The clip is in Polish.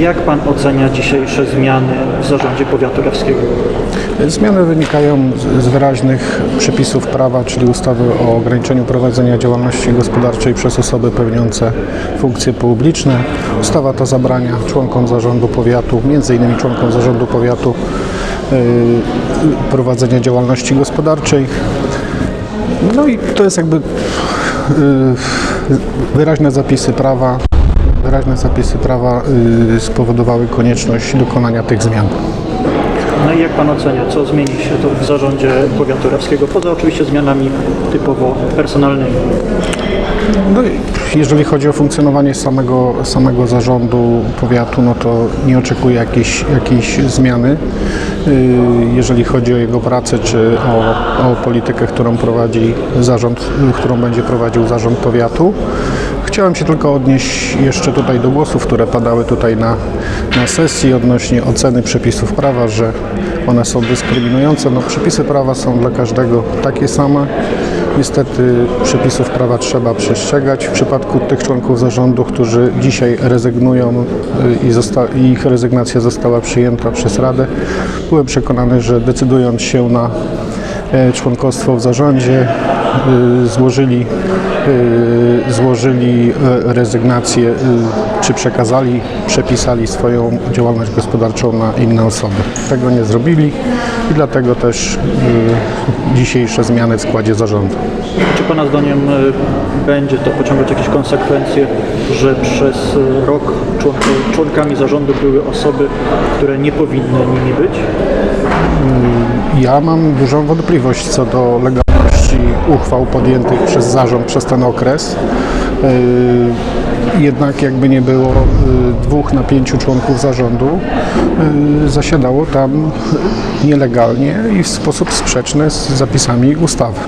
Jak pan ocenia dzisiejsze zmiany w zarządzie powiatu rawskiego? Zmiany wynikają z- wyraźnych przepisów prawa, czyli ustawy o ograniczeniu prowadzenia działalności gospodarczej przez osoby pełniące funkcje publiczne. Ustawa ta zabrania członkom zarządu powiatu, między innymi członkom zarządu powiatu, yy, prowadzenia działalności gospodarczej. No i to jest jakby yy, wyraźne zapisy prawa, wyraźne zapisy prawa yy, spowodowały konieczność dokonania tych zmian. No i jak pan ocenia, co zmieni się to w zarządzie powiatu rawskiego, poza oczywiście zmianami typowo personalnymi? No, jeżeli chodzi o funkcjonowanie samego, samego zarządu powiatu, no to nie oczekuję jakiejś, jakiejś zmiany. Yy, Jeżeli chodzi o jego pracę, czy o, o politykę, którą prowadzi zarząd, którą będzie prowadził zarząd powiatu. Chciałem się tylko odnieść jeszcze tutaj do głosów, które padały tutaj na, na sesji odnośnie oceny przepisów prawa, że one są dyskryminujące. No, przepisy prawa są dla każdego takie same. Niestety przepisów prawa trzeba przestrzegać. W przypadku tych członków zarządu, którzy dzisiaj rezygnują y, i, ich rezygnacja została przyjęta przez Radę, byłem przekonany, że decydując się na członkostwo w zarządzie, y, złożyli, y, złożyli e, rezygnację, czy przekazali, przepisali swoją działalność gospodarczą na inne osoby. Tego nie zrobili i dlatego też dzisiejsze zmiany w składzie zarządu. Czy pana zdaniem będzie to pociągać jakieś konsekwencje, że przez rok członkami zarządu były osoby, które nie powinny nimi być? Ja mam dużą wątpliwość co do legalności uchwał podjętych przez zarząd przez ten okres. Yy, Jednak jakby nie było yy, dwóch na pięciu członków zarządu, yy, zasiadało tam nielegalnie i w sposób sprzeczny z zapisami ustawy.